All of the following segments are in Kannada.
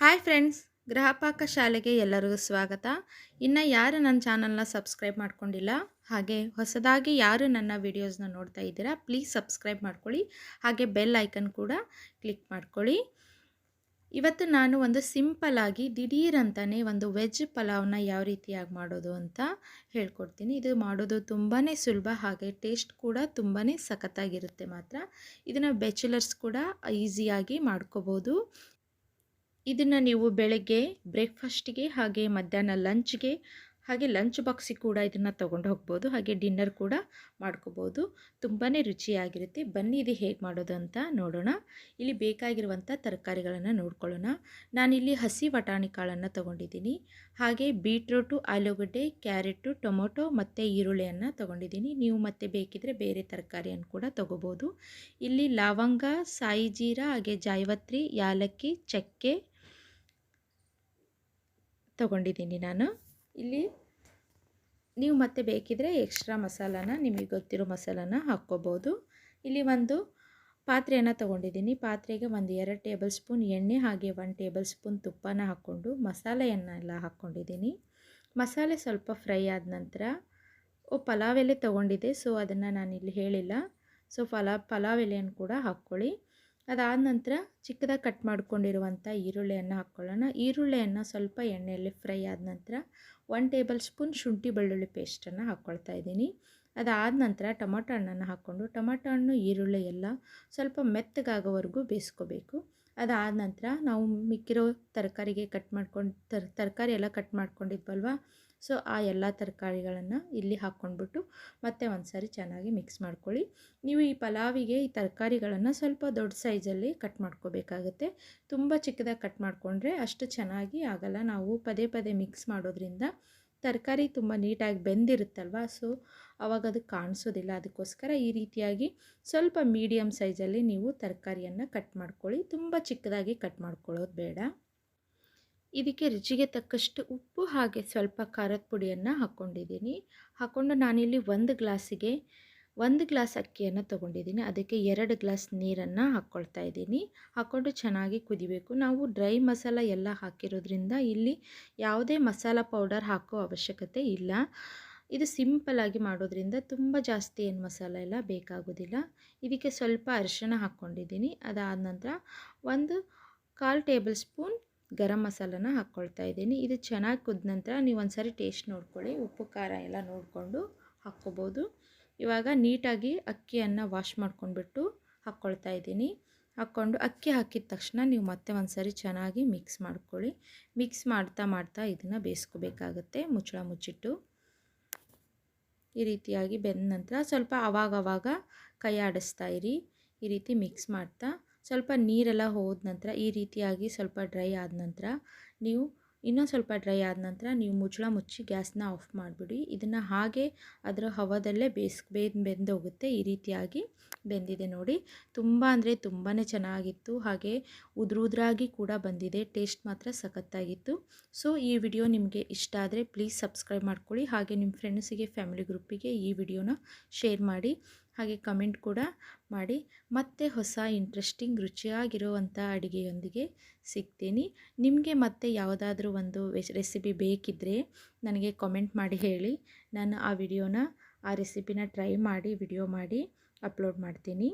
ಹಾಯ್ ಫ್ರೆಂಡ್ಸ್ ಗೃಹಪಾಕ ಶಾಲೆಗೆ ಎಲ್ಲರಿಗೂ ಸ್ವಾಗತ. ಇನ್ನು ಯಾರು ನನ್ನ ಚಾನಲ್ನ ಸಬ್ಸ್ಕ್ರೈಬ್ ಮಾಡ್ಕೊಂಡಿಲ್ಲ, ಹಾಗೆ ಹೊಸದಾಗಿ ಯಾರು ನನ್ನ ವಿಡಿಯೋಸ್ನ ನೋಡ್ತಾ ಇದ್ದೀರಾ ಪ್ಲೀಸ್ ಸಬ್ಸ್ಕ್ರೈಬ್ ಮಾಡ್ಕೊಳ್ಳಿ. ಹಾಗೆ ಬೆಲ್ ಐಕನ್ ಕೂಡ ಕ್ಲಿಕ್ ಮಾಡ್ಕೊಳ್ಳಿ. ಇವತ್ತು ನಾನು ಒಂದು ಸಿಂಪಲ್ ಆಗಿ ದಿಢೀರ್ ಅಂತಾನೆ ಒಂದು ವೆಜ್ ಪಲಾವ್ನ ಯಾವ ರೀತಿಯಾಗಿ ಮಾಡೋದು ಅಂತ ಹೇಳ್ಕೊಡ್ತೀನಿ. ಇದು ಮಾಡೋದು ತುಂಬಾ ಸುಲಭ, ಹಾಗೆ ಟೇಸ್ಟ್ ಕೂಡ ತುಂಬಾ ಸಖತ್ತಾಗಿರುತ್ತೆ ಮಾತ್ರ. ಇದನ್ನು ಬ್ಯಾಚುಲರ್ಸ್ ಕೂಡ ಈಸಿಯಾಗಿ ಮಾಡ್ಕೋಬೋದು. ಇದನ್ನು ನೀವು ಬೆಳಗ್ಗೆ ಬ್ರೇಕ್ಫಾಸ್ಟಿಗೆ ಹಾಗೆ ಮಧ್ಯಾಹ್ನ ಲಂಚ್ಗೆ ಹಾಗೆ ಲಂಚ್ ಬಾಕ್ಸಿಗೆ ಕೂಡ ಇದನ್ನು ತೊಗೊಂಡು ಹೋಗ್ಬೋದು. ಹಾಗೆ ಡಿನ್ನರ್ ಕೂಡ ಮಾಡ್ಕೋಬೋದು. ತುಂಬಾ ರುಚಿಯಾಗಿರುತ್ತೆ. ಬನ್ನಿ ಇದು ಹೇಗೆ ಮಾಡೋದು ಅಂತ ನೋಡೋಣ. ಇಲ್ಲಿ ಬೇಕಾಗಿರುವಂಥ ತರಕಾರಿಗಳನ್ನು ನೋಡ್ಕೊಳ್ಳೋಣ. ನಾನಿಲ್ಲಿ ಹಸಿ ಬಟಾಣಿ ಕಾಳನ್ನು ತೊಗೊಂಡಿದ್ದೀನಿ. ಹಾಗೆ ಬೀಟ್ರೂಟು, ಆಲೂಗಡ್ಡೆ, ಕ್ಯಾರೆಟು, ಟೊಮೊಟೊ ಮತ್ತು ಈರುಳ್ಳಿಯನ್ನು ತೊಗೊಂಡಿದ್ದೀನಿ. ನೀವು ಮತ್ತೆ ಬೇಕಿದ್ರೆ ಬೇರೆ ತರಕಾರಿಯನ್ನು ಕೂಡ ತೊಗೋಬೋದು. ಇಲ್ಲಿ ಲವಂಗ, ಸಾಯಿ ಜೀರಾ ಹಾಗೆ ಜಾಯವತ್ರಿ, ಯಾಲಕ್ಕಿ, ಚಕ್ಕೆ ತೊಗೊಂಡಿದ್ದೀನಿ ನಾನು. ಇಲ್ಲಿ ನೀವು ಮತ್ತೆ ಬೇಕಿದ್ರೆ ಎಕ್ಸ್ಟ್ರಾ ಮಸಾಲಾನ, ನಿಮಗೆ ಗೊತ್ತಿರೋ ಮಸಾಲಾನ ಹಾಕ್ಕೋಬೋದು. ಇಲ್ಲಿ ಒಂದು ಪಾತ್ರೆಯನ್ನು ತೊಗೊಂಡಿದ್ದೀನಿ. ಪಾತ್ರೆಗೆ ಒಂದು ಎರಡು ಟೇಬಲ್ ಸ್ಪೂನ್ ಎಣ್ಣೆ ಹಾಗೆ ಒನ್ ಟೇಬಲ್ ಸ್ಪೂನ್ ತುಪ್ಪನ ಹಾಕ್ಕೊಂಡು ಮಸಾಲೆಯನ್ನೆಲ್ಲ ಹಾಕ್ಕೊಂಡಿದ್ದೀನಿ. ಮಸಾಲೆ ಸ್ವಲ್ಪ ಫ್ರೈ ಆದ ನಂತರ ಓ, ಪಲಾವ್ ಎಲೆ ತೊಗೊಂಡಿದ್ದೆ ಸೊ ಅದನ್ನು ನಾನಿಲ್ಲಿ ಹೇಳಿಲ್ಲ. ಸೊ ಪಲಾವ್ ಪಲಾವ್ ಎಲೆಯನ್ನು ಕೂಡ ಹಾಕ್ಕೊಳ್ಳಿ. ಅದಾದ ನಂತರ ಚಿಕ್ಕದಾಗಿ ಕಟ್ ಮಾಡ್ಕೊಂಡಿರುವಂಥ ಈರುಳ್ಳಿಯನ್ನು ಹಾಕ್ಕೊಳ್ಳೋಣ. ಈರುಳ್ಳಿಯನ್ನು ಸ್ವಲ್ಪ ಎಣ್ಣೆಯಲ್ಲಿ ಫ್ರೈ ಆದ ನಂತರ ಒನ್ ಟೇಬಲ್ ಸ್ಪೂನ್ ಶುಂಠಿ ಬೆಳ್ಳುಳ್ಳಿ ಪೇಸ್ಟನ್ನು ಹಾಕ್ಕೊಳ್ತಾ ಇದ್ದೀನಿ. ಅದಾದ ನಂತರ ಟೊಮೊಟೊ ಹಣ್ಣನ್ನು ಹಾಕ್ಕೊಂಡು, ಟೊಮೊಟೊ ಹಣ್ಣು, ಈರುಳ್ಳಿ ಎಲ್ಲ ಸ್ವಲ್ಪ ಮೆತ್ತಗಾಗೋವರೆಗೂ ಬೇಯಿಸ್ಕೋಬೇಕು. ಅದಾದ ನಂತರ ನಾವು ಮಿಕ್ಕಿರೋ ತರಕಾರಿಗೆ ಕಟ್ ಮಾಡ್ಕೊಂಡು, ತರ್, ತರಕಾರಿ ಎಲ್ಲ ಕಟ್ ಮಾಡ್ಕೊಂಡಿದ್ವಲ್ವ? ಸೊ, ಆ ಎಲ್ಲ ತರಕಾರಿಗಳನ್ನು ಇಲ್ಲಿ ಹಾಕ್ಕೊಂಡ್ಬಿಟ್ಟು ಮತ್ತೆ ಒಂದು ಸಾರಿ ಚೆನ್ನಾಗಿ ಮಿಕ್ಸ್ ಮಾಡ್ಕೊಳ್ಳಿ. ನೀವು ಈ ಪಲಾವಿಗೆ ಈ ತರಕಾರಿಗಳನ್ನು ಸ್ವಲ್ಪ ದೊಡ್ಡ ಸೈಜಲ್ಲಿ ಕಟ್ ಮಾಡ್ಕೋಬೇಕಾಗುತ್ತೆ. ತುಂಬ ಚಿಕ್ಕದಾಗಿ ಕಟ್ ಮಾಡಿಕೊಂಡ್ರೆ ಅಷ್ಟು ಚೆನ್ನಾಗಿ ಆಗಲ್ಲ. ನಾವು ಪದೇ ಪದೇ ಮಿಕ್ಸ್ ಮಾಡೋದ್ರಿಂದ ತರಕಾರಿ ತುಂಬ ನೀಟಾಗಿ ಬೆಂದಿರುತ್ತಲ್ವ? ಸೊ, ಅವಾಗ ಅದು ಕಾಣಿಸೋದಿಲ್ಲ. ಅದಕ್ಕೋಸ್ಕರ ಈ ರೀತಿಯಾಗಿ ಸ್ವಲ್ಪ ಮೀಡಿಯಮ್ ಸೈಜಲ್ಲಿ ನೀವು ತರಕಾರಿಯನ್ನು ಕಟ್ ಮಾಡ್ಕೊಳ್ಳಿ. ತುಂಬ ಚಿಕ್ಕದಾಗಿ ಕಟ್ ಮಾಡ್ಕೊಳ್ಳೋದು ಬೇಡ. ಇದಕ್ಕೆ ರುಚಿಗೆ ತಕ್ಕಷ್ಟು ಉಪ್ಪು ಹಾಗೆ ಸ್ವಲ್ಪ ಖಾರದ ಪುಡಿಯನ್ನು ಹಾಕ್ಕೊಂಡಿದ್ದೀನಿ ಹಾಕ್ಕೊಂಡು ನಾನಿಲ್ಲಿ ಒಂದು ಗ್ಲಾಸಿಗೆ ಒಂದು ಗ್ಲಾಸ್ ಅಕ್ಕಿಯನ್ನು ತೊಗೊಂಡಿದ್ದೀನಿ. ಅದಕ್ಕೆ ಎರಡು ಗ್ಲಾಸ್ ನೀರನ್ನು ಹಾಕ್ಕೊಳ್ತಾ ಇದ್ದೀನಿ. ಹಾಕ್ಕೊಂಡು ಚೆನ್ನಾಗಿ ಕುದಿಬೇಕು. ನಾವು ಡ್ರೈ ಮಸಾಲ ಎಲ್ಲ ಹಾಕಿರೋದ್ರಿಂದ ಇಲ್ಲಿ ಯಾವುದೇ ಮಸಾಲ ಪೌಡರ್ ಹಾಕೋ ಅವಶ್ಯಕತೆ ಇಲ್ಲ. ಇದು ಸಿಂಪಲ್ಲಾಗಿ ಮಾಡೋದ್ರಿಂದ ತುಂಬ ಜಾಸ್ತಿ ಏನು ಮಸಾಲ ಎಲ್ಲ ಬೇಕಾಗೋದಿಲ್ಲ. ಇದಕ್ಕೆ ಸ್ವಲ್ಪ ಅರಿಶಿಣ ಹಾಕ್ಕೊಂಡಿದ್ದೀನಿ. ಅದಾದ ನಂತರ ಒಂದು ಕಾಲು ಟೇಬಲ್ ಸ್ಪೂನ್ ಗರಂ ಮಸಾಲನ ಹಾಕ್ಕೊಳ್ತಾ ಇದ್ದೀನಿ. ಇದು ಚೆನ್ನಾಗಿ ಕುದ ನಂತರ ನೀವು ಒಂದು ಸಾರಿ ಟೇಸ್ಟ್ ನೋಡ್ಕೊಳ್ಳಿ. ಉಪ್ಪು ಖಾರ ಎಲ್ಲ ನೋಡಿಕೊಂಡು ಹಾಕ್ಕೋಬೋದು. ಇವಾಗ ನೀಟಾಗಿ ಅಕ್ಕಿಯನ್ನು ವಾಶ್ ಮಾಡ್ಕೊಂಡ್ಬಿಟ್ಟು ಹಾಕ್ಕೊಳ್ತಾ ಇದ್ದೀನಿ. ಹಾಕ್ಕೊಂಡು ಅಕ್ಕಿ ಹಾಕಿದ ತಕ್ಷಣ ನೀವು ಮತ್ತೆ ಒಂದು ಸರಿ ಚೆನ್ನಾಗಿ ಮಿಕ್ಸ್ ಮಾಡ್ಕೊಳ್ಳಿ. ಮಿಕ್ಸ್ ಮಾಡ್ತಾ ಮಾಡ್ತಾ ಇದನ್ನು ಬೇಯಿಸ್ಕೋಬೇಕಾಗತ್ತೆ, ಮುಚ್ಚಳ ಮುಚ್ಚಿಟ್ಟು. ಈ ರೀತಿಯಾಗಿ ಬೆಂದ ನಂತರ ಸ್ವಲ್ಪ ಅವಾಗವಾಗ ಕೈ ಆಡಿಸ್ತಾ ಇರಿ. ಈ ರೀತಿ ಮಿಕ್ಸ್ ಮಾಡ್ತಾ ಸ್ವಲ್ಪ ನೀರೆಲ್ಲ ಹೋದ ನಂತರ, ಈ ರೀತಿಯಾಗಿ ಸ್ವಲ್ಪ ಡ್ರೈ ಆದ ನಂತರ ನೀವು ಇನ್ನೊಂದು ಸ್ವಲ್ಪ ಡ್ರೈ ಆದ ನಂತರ ನೀವು ಮುಚ್ಚಳ ಮುಚ್ಚಿ ಗ್ಯಾಸ್ನ ಆಫ್ ಮಾಡಿಬಿಡಿ. ಇದನ್ನು ಹಾಗೆ ಅದರ ಹವದಲ್ಲೇ ಬೇಂದು ಬೆಂದು, ಬೆಂದೋಗುತ್ತೆ. ಈ ರೀತಿಯಾಗಿ ಬೆಂದಿದೆ ನೋಡಿ. ತುಂಬ ಅಂದರೆ ತುಂಬಾ ಚೆನ್ನಾಗಿತ್ತು. ಹಾಗೆ ಉದ್ರ ಉದ್ರಾಗಿ ಕೂಡ ಬಂದಿದೆ. ಟೇಸ್ಟ್ ಮಾತ್ರ ಸಖತ್ತಾಗಿತ್ತು. ಸೊ ಈ ವಿಡಿಯೋ ನಿಮಗೆ ಇಷ್ಟ ಆದರೆ ಪ್ಲೀಸ್ ಸಬ್ಸ್ಕ್ರೈಬ್ ಮಾಡ್ಕೊಳ್ಳಿ. ಹಾಗೆ ನಿಮ್ಮ ಫ್ರೆಂಡ್ಸಿಗೆ ಫ್ಯಾಮಿಲಿ ಗ್ರೂಪಿಗೆ ಈ ವಿಡಿಯೋನ ಶೇರ್ ಮಾಡಿ. ಹಾಗೆ ಕಮೆಂಟ್ ಕೂಡ ಮಾಡಿ. ಮತ್ತೆ ಹೊಸ ಇಂಟ್ರೆಸ್ಟಿಂಗ್ ರುಚಿಯಾಗಿರುವಂಥ ಅಡುಗೆಯೊಂದಿಗೆ ಸಿಗ್ತೀನಿ. ನಿಮಗೆ ಮತ್ತೆ ಯಾವುದಾದ್ರೂ ಒಂದು ರೆಸಿಪಿ ಬೇಕಿದ್ದರೆ ನನಗೆ ಕಮೆಂಟ್ ಮಾಡಿ ಹೇಳಿ. ನಾನು ಆ ವಿಡಿಯೋನ ಆ ರೆಸಿಪಿನ ಟ್ರೈ ಮಾಡಿ ವಿಡಿಯೋ ಮಾಡಿ ಅಪ್ಲೋಡ್ ಮಾಡ್ತೀನಿ.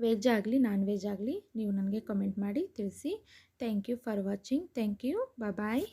ವೆಜ್ ಆಗಲಿ ನಾನ್ ವೆಜ್ ಆಗಲಿ ನೀವು ನನಗೆ ಕಮೆಂಟ್ ಮಾಡಿ ತಿಳಿಸಿ. Thank you for watching thank you bye